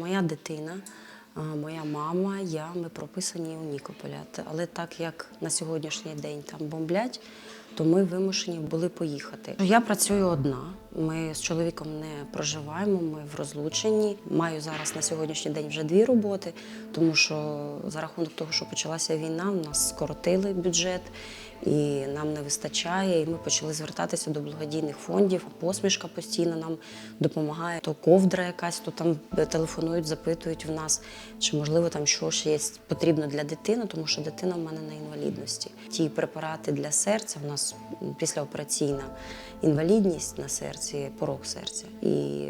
моя дитина, моя мама, я, ми прописані у Нікополя. Але так як на сьогоднішній день там бомблять, то ми вимушені були поїхати. Я працюю одна. Ми з чоловіком не проживаємо, ми в розлученні. Маю зараз на сьогоднішній день вже дві роботи, тому що за рахунок того, що почалася війна, у нас скоротили бюджет і нам не вистачає. І ми почали звертатися до благодійних фондів. Посмішка постійно нам допомагає. То ковдра якась, то там телефонують, запитують в нас, чи можливо там щось є потрібно для дитини, тому що дитина в мене на інвалідності. Ті препарати для серця в нас післяопераційна інвалідність на серці, порок серця. І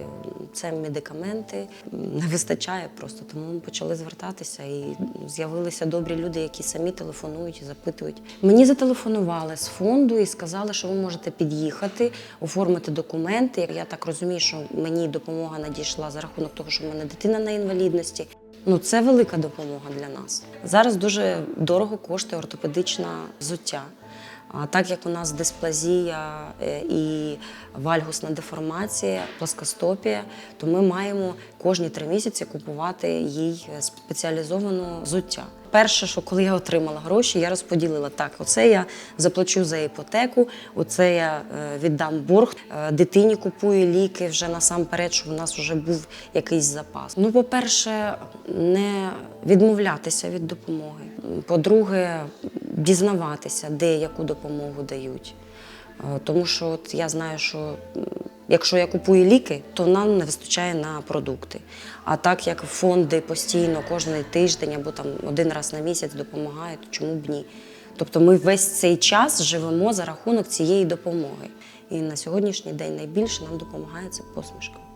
це медикаменти не вистачає просто. Тому ми почали звертатися і з'явилися добрі люди, які самі телефонують і запитують. Мені зателефонували з фонду і сказали, що ви можете під'їхати, оформити документи. Я так розумію, що мені допомога надійшла за рахунок того, що в мене дитина на інвалідності. Ну, це велика допомога для нас. Зараз дуже дорого коштує ортопедичне взуття. А так як у нас дисплазія е, і вальгусна деформація, плоскостопія, то ми маємо кожні три місяці купувати їй спеціалізоване взуття. Перше, що коли я отримала гроші, я розподілила так: оце я заплачу за іпотеку, оце я е, віддам борг. Е, Дитині купую ліки вже насамперед, щоб у нас вже був якийсь запас. Ну, по-перше, не відмовлятися від допомоги. По-друге, дізнаватися, де яку допомогу дають. Е, Тому що от я знаю, що якщо я купую ліки, то нам не вистачає на продукти. А так як фонди постійно кожен тиждень або там один раз на місяць допомагають, чому б ні? Тобто ми весь цей час живемо за рахунок цієї допомоги. І на сьогоднішній день найбільше нам допомагає це посмішка.